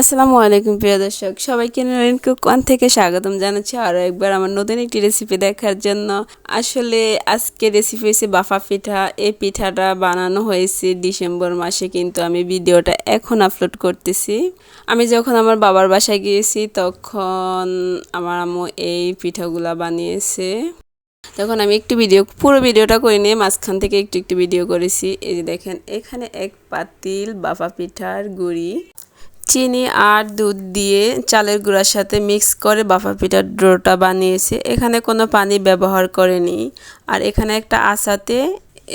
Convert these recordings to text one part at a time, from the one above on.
আসসালামু আলাইকুম প্রিয় দর্শক, সবাইকে নরেন কুকওয়ান থেকে স্বাগতম জানাচ্ছি আরও একবার আমার নতুন একটি রেসিপি দেখার জন্য। আসলে আজকে রেসিপি হয়েছে বাফা পিঠা এই পিঠাটা বানানো হয়েছে ডিসেম্বর মাসে, কিন্তু আমি ভিডিওটা এখন আপলোড করতেছি। আমি যখন আমার বাবার বাসায় গিয়েছি, তখন আমার আম্মু এই পিঠাগুলা বানিয়েছে। তখন আমি একটু ভিডিও, পুরো ভিডিওটা করে নিয়ে মাঝখান থেকে একটু একটু ভিডিও করেছি। এই যে দেখেন, এখানে এক পাতিল বাফা পিঠার গুড়ি। চিনি আর দুধ দিয়ে চালের গুঁড়ার সাথে মিক্স করে বাফা পিঠার ডোটা বানিয়েছে। এখানে কোনো পানি ব্যবহার করেনি। আর এখানে একটা আসাতে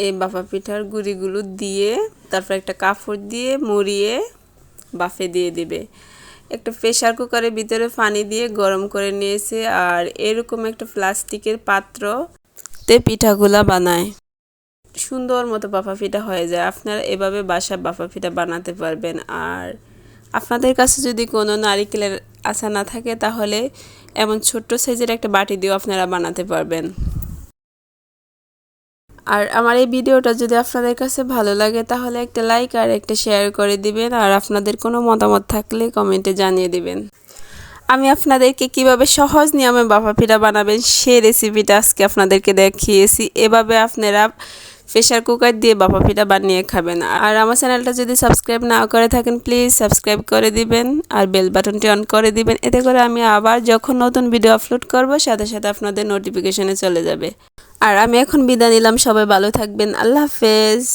এই বাফা পিঠার গুঁড়িগুলো দিয়ে তারপর একটা কাপড় দিয়ে মুড়িয়ে বাফে দিয়ে দিবে। একটা প্রেশার কুকারের ভিতরে পানি দিয়ে গরম করে নিয়েছে আর এরকম একটা প্লাস্টিকের পাত্র তে পিঠাগুলা বানায়। সুন্দর মতো বাফা পিঠা হয়ে যায়। আপনারা এভাবে বাসা বাফা পিঠা বানাতে পারবেন। আর আপনাদের কাছে যদি কোনো নারিকেলের আশা না থাকে, তাহলে এমন ছোট্ট সাইজের একটা বাটি দিয়েও আপনারা বানাতে পারবেন। আর আমার এই ভিডিওটা যদি আপনাদের কাছে ভালো লাগে, তাহলে একটা লাইক আর একটা শেয়ার করে দিবেন, আর আপনাদের কোনো মতামত থাকলে কমেন্টে জানিয়ে দিবেন। আমি আপনাদেরকে কীভাবে সহজ নিয়মে বাফা পিঠা বানাবেন সেই রেসিপিটা আজকে আপনাদেরকে দেখিয়েছি। এভাবে আপনারা প্রেশার কুকার দিয়ে বাপা ফিটা বানিয়ে খাবেন। আর আমার চ্যানেলটা যদি সাবস্ক্রাইব না করে থাকেন প্লিজ সাবস্ক্রাইব করে দিবেন আর বেল বাটনটি অন করে দিবেন। এতে করে আমি আবার যখন নতুন ভিডিও আপলোড করব, সাথে সাথে আপনাদের নোটিফিকেশনে চলে যাবে। আর আমি এখন বিদায় নিলাম, সবাই ভালো থাকবেন। আল্লাহ হাফেজ।